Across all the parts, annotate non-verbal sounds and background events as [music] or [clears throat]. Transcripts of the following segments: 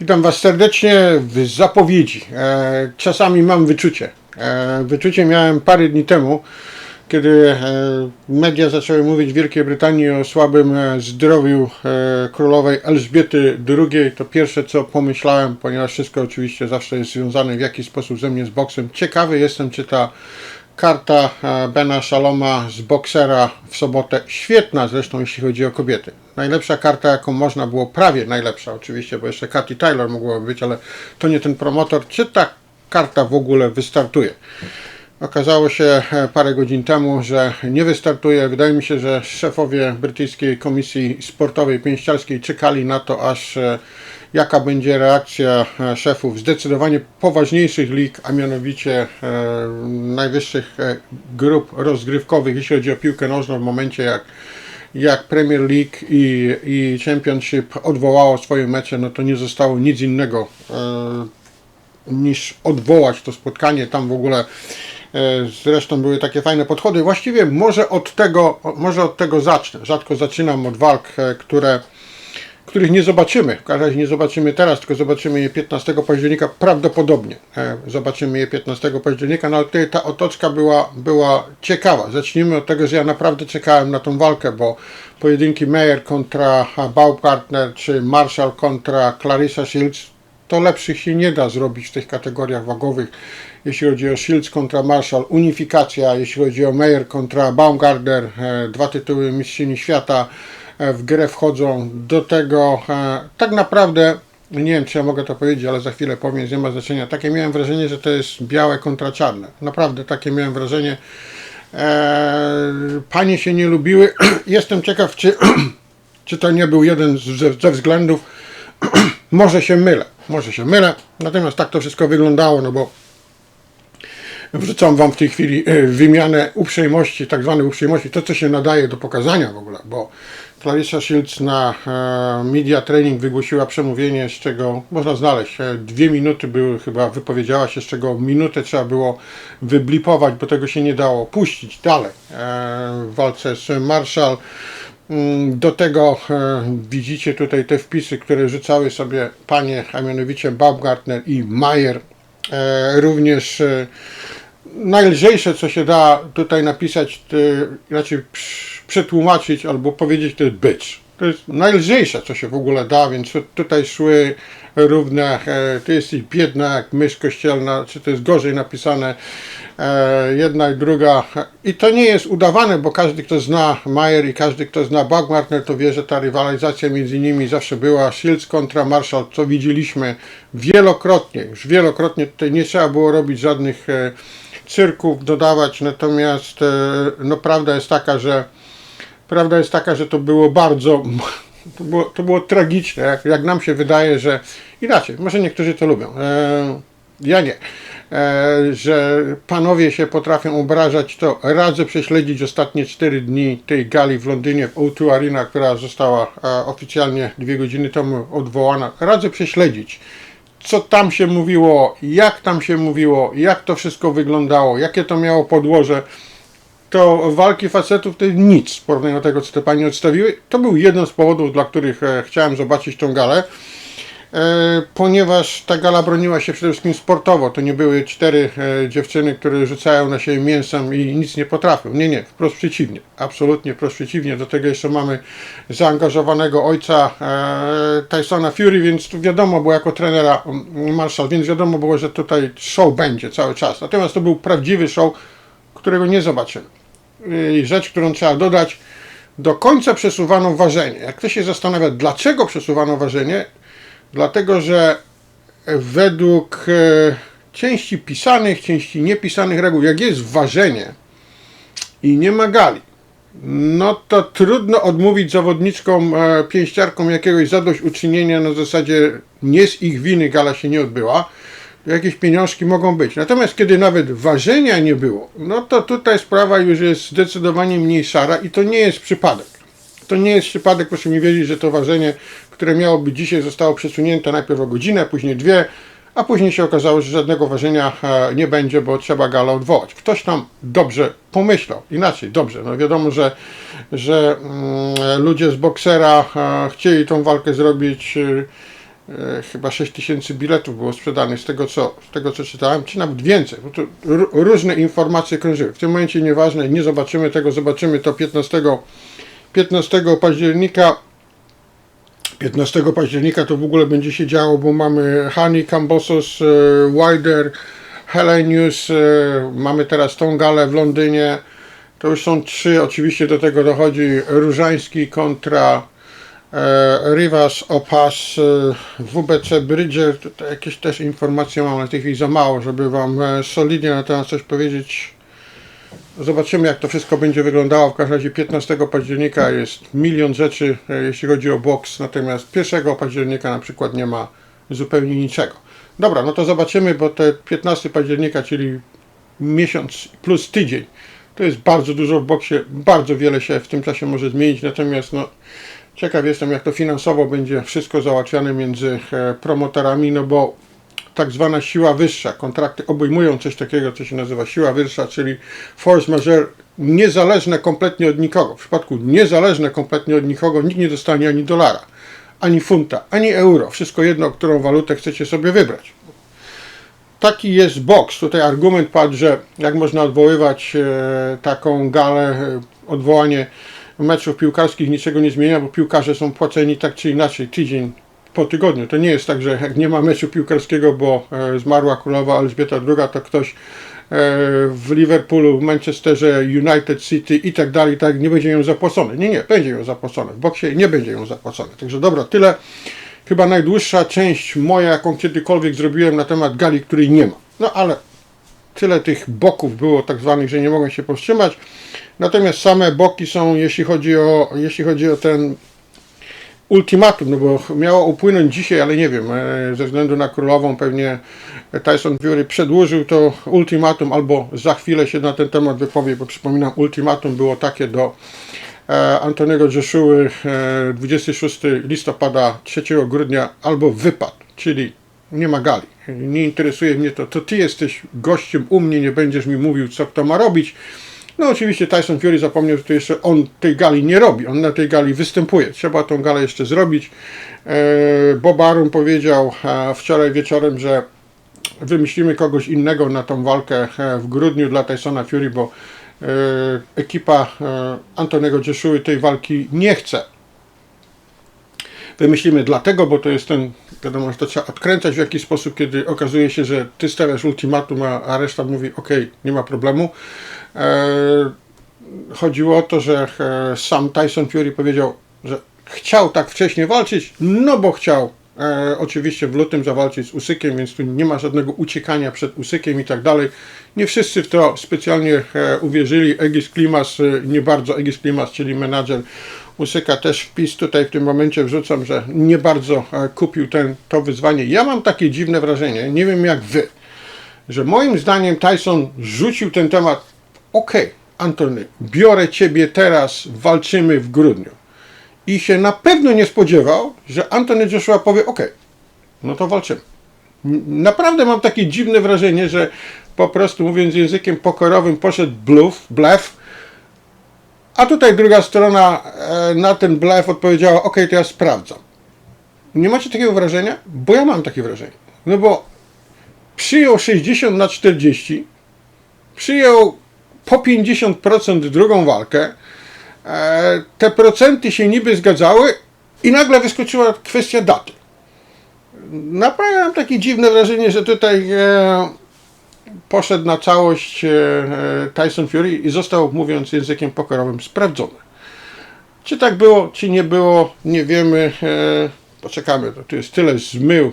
Witam Was serdecznie w zapowiedzi. E, czasami mam wyczucie. E, wyczucie miałem parę dni temu, kiedy e, media zaczęły mówić w Wielkiej Brytanii o słabym zdrowiu królowej Elżbiety II. To pierwsze co pomyślałem, ponieważ wszystko oczywiście zawsze jest związane w jakiś sposób ze mnie z boksem. Ciekawy jestem, czy ta karta e, Bena Shaloma z boksera w sobotę, świetna zresztą jeśli chodzi o kobiety. Najlepsza karta jaką można było, prawie najlepsza oczywiście, bo jeszcze Katy Taylor mogła być, ale to nie ten promotor. Czy ta karta w ogóle wystartuje? Okazało się e, parę godzin temu, że nie wystartuje. Wydaje mi się, że szefowie brytyjskiej komisji sportowej pięściarskiej czekali na to, aż e, jaka będzie reakcja e, szefów zdecydowanie poważniejszych lig, a mianowicie e, najwyższych e, grup rozgrywkowych, jeśli chodzi o piłkę nożną, w momencie jak jak Premier League i, i Championship odwołało swoje mecze, no to nie zostało nic innego e, niż odwołać to spotkanie. Tam w ogóle e, zresztą były takie fajne podchody. Właściwie może od tego, może od tego zacznę. Rzadko zaczynam od walk, które których nie zobaczymy. W każdym razie nie zobaczymy teraz, tylko zobaczymy je 15 października prawdopodobnie. E, Zobaczymy je 15 października, no ale tutaj ta otoczka była, była ciekawa. Zacznijmy od tego, że ja naprawdę czekałem na tą walkę, bo pojedynki Meyer kontra Baumgartner, czy Marshall kontra Clarissa Shields, to lepszych się nie da zrobić w tych kategoriach wagowych. Jeśli chodzi o Shields kontra Marshall, unifikacja, jeśli chodzi o Meyer kontra Baumgartner, e, dwa tytuły mistrzyni świata w grę wchodzą. Do tego e, tak naprawdę, nie wiem czy ja mogę to powiedzieć, ale za chwilę powiem, nie ma znaczenia. Takie miałem wrażenie, że to jest białe kontra czarne. Naprawdę takie miałem wrażenie. E, panie się nie lubiły. [clears throat] Jestem ciekaw, czy, [clears throat] czy to nie był jeden z- ze, względów, [clears throat] może się mylę, może się mylę, natomiast tak to wszystko wyglądało, no bo wrzucam Wam w tej chwili e, wymianę uprzejmości, tak zwanej uprzejmości, to co się nadaje do pokazania w ogóle, bo Clarissa Shields na e, Media Training wygłosiła przemówienie, z czego można znaleźć, e, dwie minuty były chyba, wypowiedziała się, z czego minutę trzeba było wyblipować, bo tego się nie dało puścić dalej e, w walce z Marshall. Mm, Do tego widzicie tutaj te wpisy, które rzucały sobie panie, a mianowicie Baumgartner i Mayer. Również najlżejsze, co się da tutaj napisać, przy- przetłumaczyć albo powiedzieć, to jest bitch. To jest najlżejsze, co się w ogóle da, więc tu- tutaj szły równe, e, ty jesteś biedna jak mysz kościelna, czy to jest gorzej napisane, e, jedna i druga. I to nie jest udawane, bo każdy, kto zna Mayer i każdy, kto zna Baumgartner, to wie, że ta rywalizacja między nimi zawsze była. Shields kontra Marshall, co widzieliśmy wielokrotnie, już wielokrotnie tutaj nie trzeba było robić żadnych e, cyrków, dodawać, natomiast no prawda jest taka, że Prawda jest taka, że to było bardzo, to było, to było tragiczne, jak, jak nam się wydaje, że inaczej, może niektórzy to lubią, e, ja nie, e, że panowie się potrafią obrażać, to radzę prześledzić ostatnie 4 dni tej gali w Londynie w O2 Arena, która została e, oficjalnie dwie godziny temu odwołana, radzę prześledzić co tam się mówiło, jak tam się mówiło, jak to wszystko wyglądało, jakie to miało podłoże to walki facetów to jest nic w porównaniu do tego, co te panie odstawiły. To był jeden z powodów, dla których e, chciałem zobaczyć tą galę, e, ponieważ ta gala broniła się przede wszystkim sportowo. To nie były cztery e, dziewczyny, które rzucają na siebie mięsem i nic nie potrafią. Nie, nie, wprost przeciwnie. Absolutnie wprost przeciwnie. Do tego jeszcze mamy zaangażowanego ojca Tysona Fury, więc tu wiadomo było jako trenera Marshall, więc wiadomo było, że tutaj show będzie cały czas. Natomiast to był prawdziwy show, którego nie zobaczymy. I rzecz, którą trzeba dodać, do końca przesuwano ważenie. Jak ktoś się zastanawia, dlaczego przesuwano ważenie, dlatego że według e, części pisanych, części niepisanych reguł, jak jest ważenie i nie ma gali, no to trudno odmówić zawodniczkom, e, pięściarkom jakiegoś zadośćuczynienia na zasadzie nie z ich winy gala się nie odbyła, jakieś pieniążki mogą być. Natomiast kiedy nawet ważenia nie było, no to tutaj sprawa już jest zdecydowanie mniej szara i to nie jest przypadek. To nie jest przypadek, proszę mi wiedzieć, że to ważenie, które miało być dzisiaj, zostało przesunięte najpierw o godzinę, później dwie, a później się okazało, że żadnego ważenia e, nie będzie, bo trzeba galę odwołać. Ktoś tam dobrze pomyślał, inaczej, dobrze. No wiadomo, że, że mm, ludzie z boksera e, chcieli tą walkę zrobić e, chyba 6 tysięcy biletów było sprzedanych z tego, co, z tego co czytałem, czy nawet więcej, to różne informacje krążyły. W tym momencie nieważne, nie zobaczymy tego, zobaczymy to 15, 15 października 15 października to w ogóle będzie się działo, bo mamy Hani, Cambosos, e, Wider, Helenius, e, mamy teraz tą galę w Londynie. To już są trzy, oczywiście do tego dochodzi Różański kontra e, Rivas, Opas, e, WBC Bridger. Tutaj jakieś też informacje mam, w tej chwili za mało, żeby Wam e, solidnie na temat coś powiedzieć. Zobaczymy, jak to wszystko będzie wyglądało. W każdym razie 15 października jest milion rzeczy, e, jeśli chodzi o boks, natomiast 1 października na przykład nie ma zupełnie niczego. Dobra, no to zobaczymy, bo te 15 października, czyli miesiąc plus tydzień, to jest bardzo dużo w boksie, bardzo wiele się w tym czasie może zmienić, natomiast no, ciekaw jestem, jak to finansowo będzie wszystko załatwiane między e, promotorami, no bo tak zwana siła wyższa. Kontrakty obejmują coś takiego, co się nazywa siła wyższa, czyli force majeure, niezależne kompletnie od nikogo. W przypadku niezależne kompletnie od nikogo nikt nie dostanie ani dolara, ani funta, ani euro. Wszystko jedno, którą walutę chcecie sobie wybrać. Taki jest boks. Tutaj argument padł, że jak można odwoływać e, taką galę, e, odwołanie meczów piłkarskich niczego nie zmienia, bo piłkarze są płaceni tak czy inaczej tydzień po tygodniu. To nie jest tak, że jak nie ma meczu piłkarskiego, bo e, zmarła królowa Elżbieta II, to ktoś e, w Liverpoolu, w Manchesterze, United City i tak dalej, tak nie będzie ją zapłacony. Nie, nie, będzie ją zapłacone. W boksie nie będzie ją zapłacone. Także dobra, tyle. Chyba najdłuższa część moja, jaką kiedykolwiek zrobiłem na temat gali, której nie ma. No ale tyle tych boków było tak zwanych, że nie mogłem się powstrzymać. Natomiast same boki są, jeśli chodzi o, jeśli chodzi o ten ultimatum, no bo miało upłynąć dzisiaj, ale nie wiem, e, ze względu na królową pewnie Tyson Fury przedłużył to ultimatum albo za chwilę się na ten temat wypowie, bo przypominam, ultimatum było takie do Antonego Joshua e, 26 listopada 3 grudnia albo wypad, czyli nie ma gali. Nie interesuje mnie to, to ty jesteś gościem u mnie, nie będziesz mi mówił, co kto ma robić. No oczywiście Tyson Fury zapomniał, że to jeszcze on tej gali nie robi, on na tej gali występuje. Trzeba tą galę jeszcze zrobić. E, Bob Arum powiedział e, wczoraj wieczorem, że wymyślimy kogoś innego na tą walkę e, w grudniu dla Tysona Fury, bo ekipa Antonego Joshua tej walki nie chce. Wymyślimy dlatego, bo to jest ten, wiadomo, że to trzeba odkręcać w jakiś sposób, kiedy okazuje się, że ty stawiasz ultimatum, a, a reszta mówi, ok, nie ma problemu. E, chodziło o to, że e, sam Tyson Fury powiedział, że chciał tak wcześnie walczyć, no bo chciał e, oczywiście w lutym zawalczyć z Usykiem, więc tu nie ma żadnego uciekania przed Usykiem i tak dalej. Nie wszyscy w to specjalnie e, uwierzyli. Egis Klimas, e, nie bardzo Egis Klimas, czyli menadżer Usyka też wpis tutaj w tym momencie wrzucam, że nie bardzo e, kupił ten, to wyzwanie. Ja mam takie dziwne wrażenie, nie wiem jak wy, że moim zdaniem Tyson rzucił ten temat, okej, Antony, biorę ciebie teraz, walczymy w grudniu. I się na pewno nie spodziewał, że Antony Joshua powie, okej, no to walczymy. Naprawdę mam takie dziwne wrażenie, że po prostu mówiąc językiem pokorowym poszedł bluff, bluff, a tutaj druga strona e, na ten blef odpowiedziała, ok, to ja sprawdzam. Nie macie takiego wrażenia? Bo ja mam takie wrażenie. No bo przyjął 60 na 40, przyjął po 50% drugą walkę, e, te procenty się niby zgadzały i nagle wyskoczyła kwestia daty. Naprawdę mam takie dziwne wrażenie, że tutaj e, poszedł na całość e, e, Tyson Fury i został, mówiąc językiem pokorowym, sprawdzony. Czy tak było, czy nie było, nie wiemy. E, poczekamy, to tu jest tyle zmył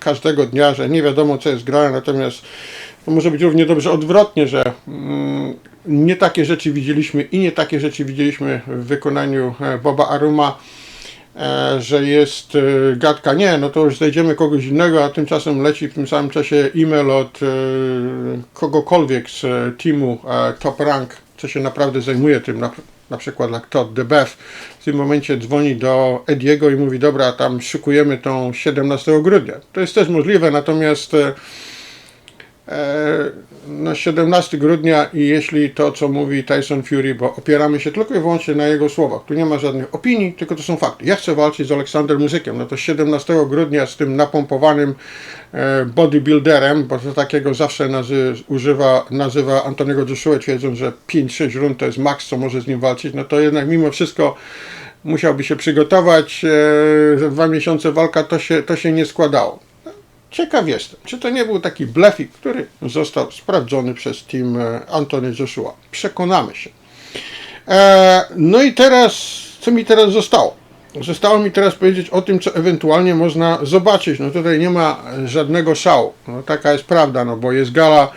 każdego dnia, że nie wiadomo co jest grane, natomiast to może być równie dobrze odwrotnie, że mm, nie takie rzeczy widzieliśmy i nie takie rzeczy widzieliśmy w wykonaniu Boba Aruma że jest e, gadka, nie, no to już znajdziemy kogoś innego, a tymczasem leci w tym samym czasie e-mail od e, kogokolwiek z e, teamu e, Top Rank, co się naprawdę zajmuje tym, na, na przykład jak Todd DeBeff, w tym momencie dzwoni do Ediego i mówi, dobra, tam szykujemy tą 17 grudnia. To jest też możliwe, natomiast e, e, no 17 grudnia i jeśli to, co mówi Tyson Fury, bo opieramy się tylko i wyłącznie na jego słowach, tu nie ma żadnych opinii, tylko to są fakty. Ja chcę walczyć z Aleksander Muzykiem, no to 17 grudnia z tym napompowanym e, bodybuilderem, bo to takiego zawsze nazy, używa, nazywa Antoniego Joshua, twierdząc, że 5-6 rund to jest maks, co może z nim walczyć, no to jednak mimo wszystko musiałby się przygotować, e, za dwa miesiące walka to się, to się nie składało. Ciekaw jestem, czy to nie był taki blefik, który został sprawdzony przez team e, Antony Joshua. Przekonamy się. E, no i teraz, co mi teraz zostało? Zostało mi teraz powiedzieć o tym, co ewentualnie można zobaczyć. No tutaj nie ma żadnego szału. No taka jest prawda, no bo jest gala.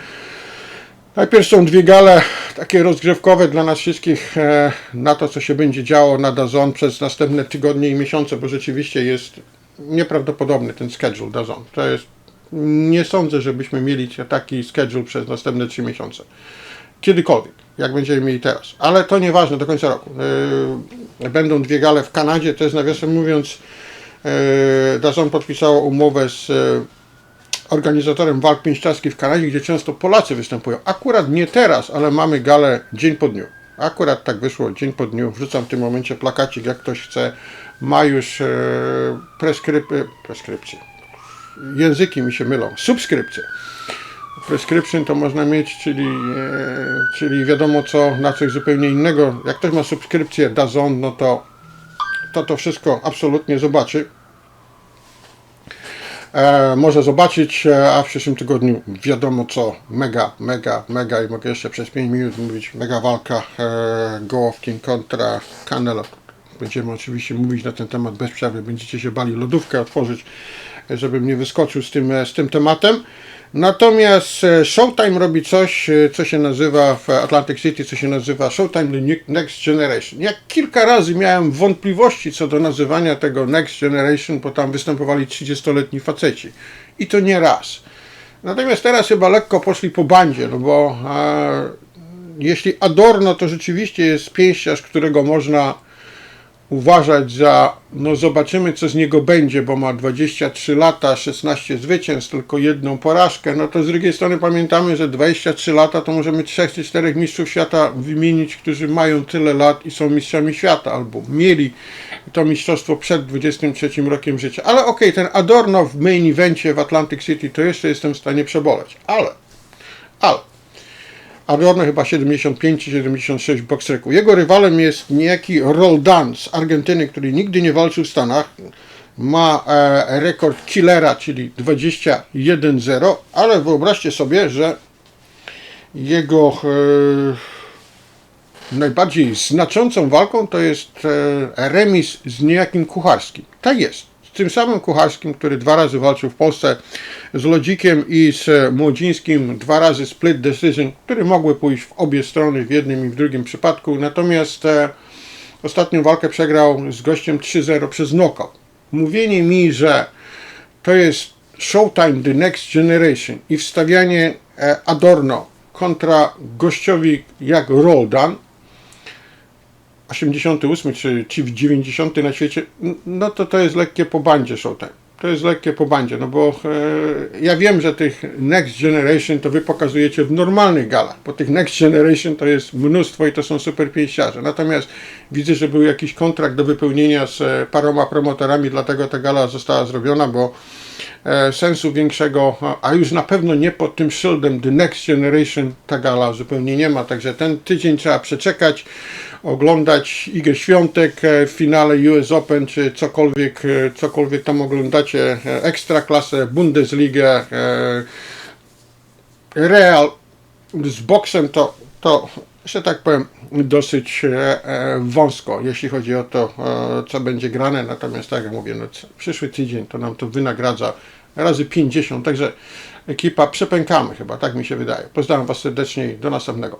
Najpierw są dwie gale takie rozgrzewkowe dla nas wszystkich e, na to, co się będzie działo na Dazon przez następne tygodnie i miesiące, bo rzeczywiście jest nieprawdopodobny ten schedule Dazon. To jest, nie sądzę, żebyśmy mieli taki schedule przez następne trzy miesiące. Kiedykolwiek, jak będziemy mieli teraz. Ale to nieważne do końca roku. Yy, Będą dwie gale w Kanadzie, to jest nawiasem mówiąc, yy, Dazon podpisało umowę z yy, organizatorem walk pięściarskich w Kanadzie, gdzie często Polacy występują. Akurat nie teraz, ale mamy galę dzień po dniu. Akurat tak wyszło, dzień po dniu. Wrzucam w tym momencie plakacik, jak ktoś chce. Ma już e, preskryp, preskrypcję. Języki mi się mylą. Subskrypcję. Prescription to można mieć, czyli, e, czyli wiadomo co, na coś zupełnie innego. Jak ktoś ma subskrypcję DAZN, no to to, to wszystko absolutnie zobaczy e, może zobaczyć, e, a w przyszłym tygodniu wiadomo co, mega, mega, mega i mogę jeszcze przez 5 minut mówić, mega walka e, Gołowkin kontra Canelo. Będziemy oczywiście mówić na ten temat bez przerwy, będziecie się bali lodówkę otworzyć, żebym nie wyskoczył z tym, e, z tym tematem. Natomiast e, Showtime robi coś, e, co się nazywa w Atlantic City, co się nazywa Showtime Next Generation. Ja kilka razy miałem wątpliwości co do nazywania tego Next Generation, bo tam występowali 30-letni faceci. I to nie raz. Natomiast teraz chyba lekko poszli po bandzie, no bo e, jeśli Adorno to rzeczywiście jest pięściarz, którego można uważać za, no zobaczymy co z niego będzie, bo ma 23 lata, 16 zwycięstw, tylko jedną porażkę, no to z drugiej strony pamiętamy, że 23 lata to możemy 3 czy 4 mistrzów świata wymienić, którzy mają tyle lat i są mistrzami świata, albo mieli to mistrzostwo przed 23 rokiem życia. Ale okej, ten Adorno w main evencie w Atlantic City to jeszcze jestem w stanie przeboleć, ale, ale Adorno chyba 75 czy 76 w boxreku. Jego rywalem jest niejaki Roldan z Argentyny, który nigdy nie walczył w Stanach. Ma e, rekord killera, czyli 21-0, ale wyobraźcie sobie, że jego e, najbardziej znaczącą walką to jest e, remis z niejakim Kucharskim. Tak jest. Tym samym Kucharskim, który dwa razy walczył w Polsce z Lodzikiem i z Młodzińskim, dwa razy split decision, które mogły pójść w obie strony w jednym i w drugim przypadku. Natomiast e, ostatnią walkę przegrał z gościem 3-0 przez knockout. Mówienie mi, że to jest Showtime The Next Generation i wstawianie e, Adorno kontra gościowi jak Roldan, 88 czy, czy w 90 na świecie, no to to jest lekkie po bandzie Showtime. To jest lekkie po bandzie, no bo e, ja wiem, że tych Next Generation to wy pokazujecie w normalnych galach, bo tych Next Generation to jest mnóstwo i to są super pięściarze. Natomiast widzę, że był jakiś kontrakt do wypełnienia z e, paroma promotorami, dlatego ta gala została zrobiona, bo e, sensu większego, a już na pewno nie pod tym szyldem The Next Generation ta gala zupełnie nie ma, także ten tydzień trzeba przeczekać, oglądać Igę Świątek e, w finale US Open, czy cokolwiek, e, cokolwiek tam oglądacie, e, Ekstraklasę, Bundesligę, e, Real z boksem to, to że tak powiem, dosyć wąsko, jeśli chodzi o to, co będzie grane. Natomiast, tak jak mówię, no, przyszły tydzień to nam to wynagradza razy 50, także ekipa przepękamy chyba, tak mi się wydaje. Pozdrawiam Was serdecznie i do następnego.